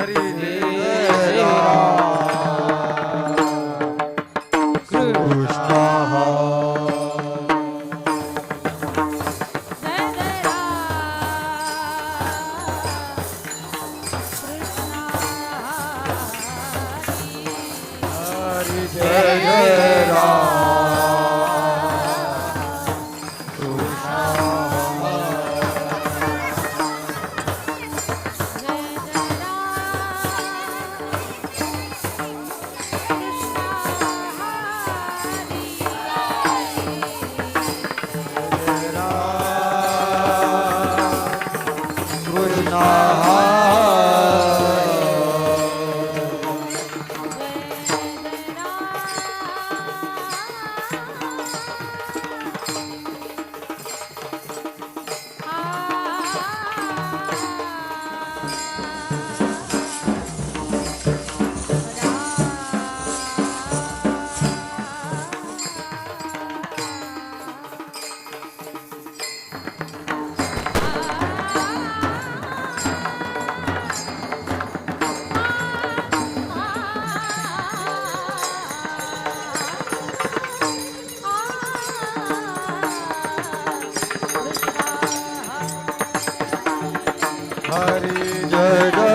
हरी जय जय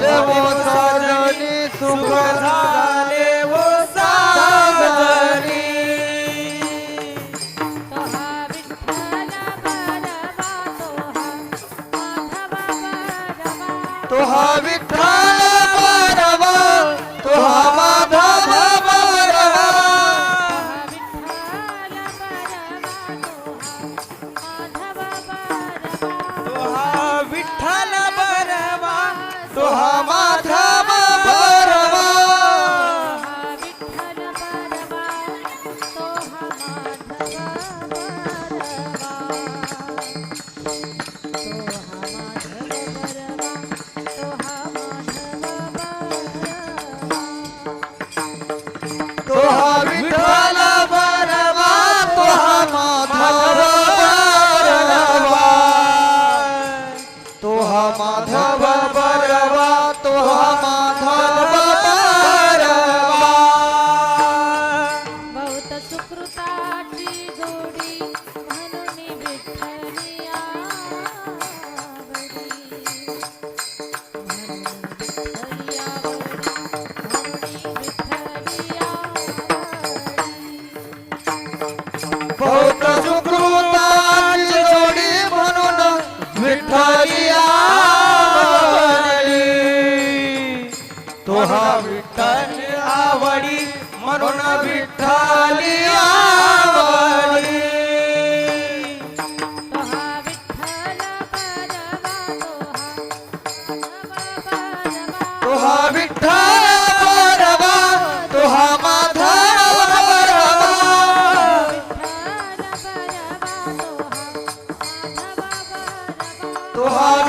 झाले. सुख झाले. म्हणून विठ्ठली आवडी. तुहा विठ्ठल परवा तुहा माधा परवा. तुहा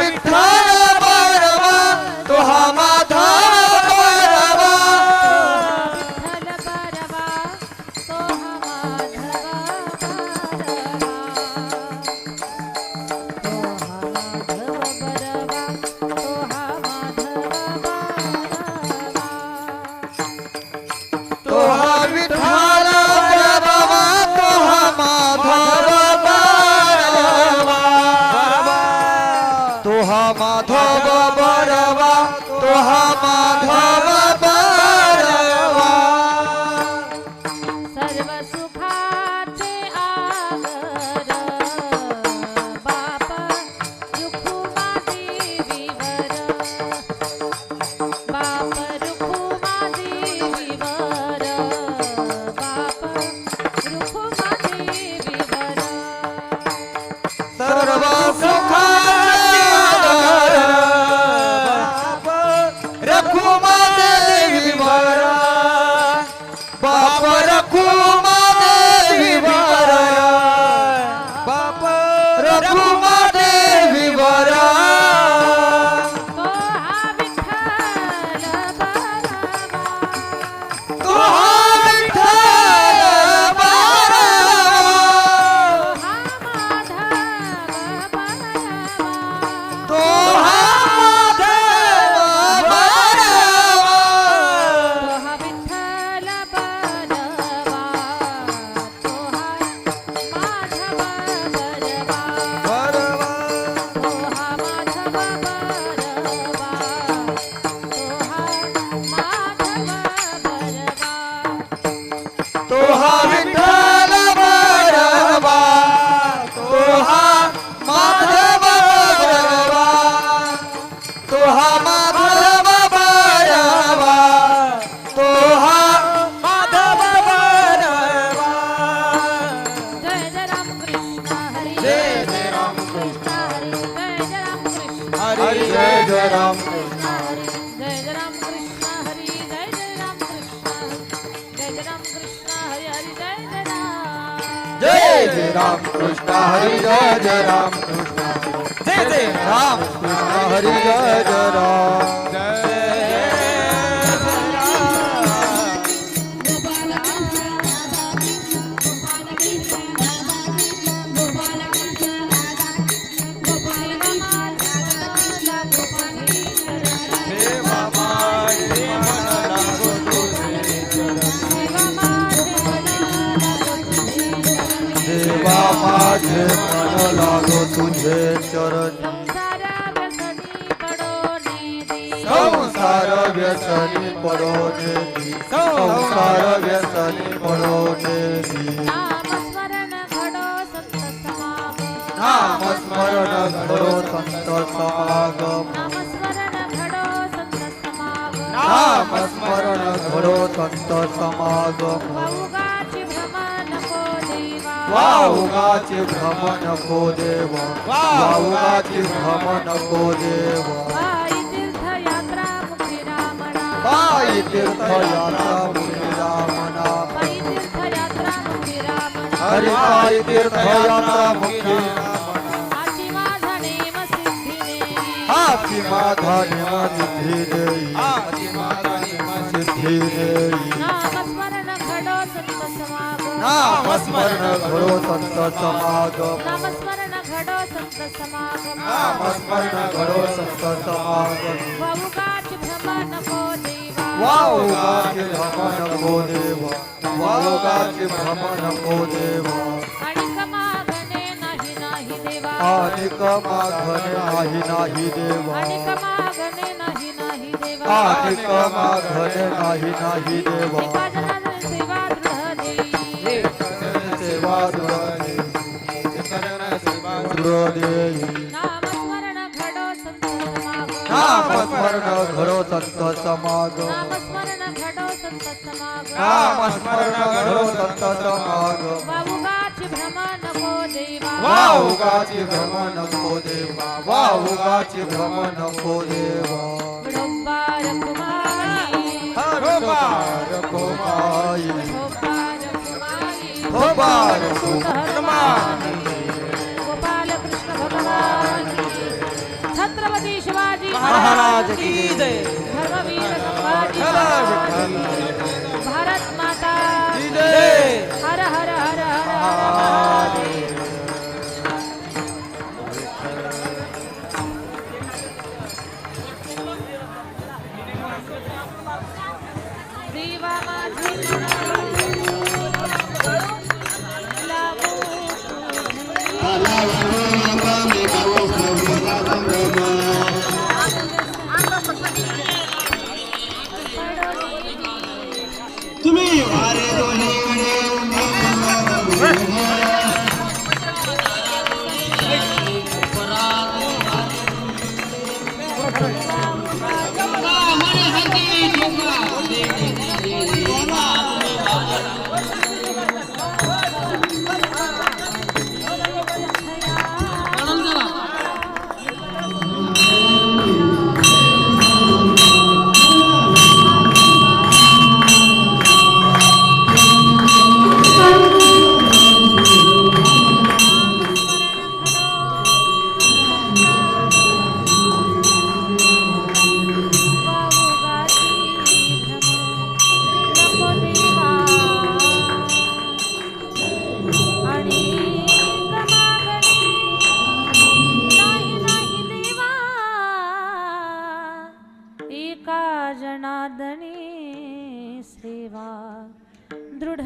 I wanna Allah, हरी जय जय राम जय जय राम कृष्ण हरी जय जय राम कृष्ण जय जय राम कृष्ण. हरी जय जय राम व्यसनी पडो. संसार व्यसनी पडो नेदी संसार व्यसनी पडो नेदी नामस्मरण घडो संत समागम. नाम स्मरण घडो संत समागम. नामस्मरण घडो संत समागम. नाम स्मरण घडो संत समागम. वाऊगाची भ्रम नको देवा. वाहुगाची भ्रम नको देव. वाहुगाची भ्रम नको देव. पायी तीर्थयात्रा मुनी रामना हरी पायी तीर्थयात्रा माझा नेम सिद्धिने हाती माझा निम सिद्धी देई नामस्मरण घडो संत समागम। नाम घडो संत समागम नामस्मरण घडो संत समागम। नाम स्मरण घडो संत समागम वाऊगाची भ्रम नको देवा वाहुगाची भ्रम नको देव देव आणि नाही नाही देवा अनिक नाही नाही देव आणि कमागणे नाही नाही देवा अनिक नाही नाही सेवा देई सेवा देई समागम नाम स्मरण घडो संत समागम. नामस्मरण घडो संत समागम. नाम स्मरण घडो संत समागम. वाऊगाची भ्रम नको देवा. वाहुगाची भ्रम नको देवा. वाहुगाची भ्रम नको देवा. कुमारी. कुमारी. महाराज की जय धर्मवीर संभाजी भारत माता की जय। हर हर हर हर हर महादेव देवा माझे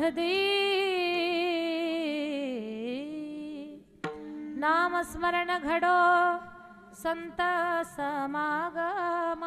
ಸಹದೇ ನಾಮಸ್ಮರಣ ಘಡೋ ಸಂತ ಸಮಾಗಮ.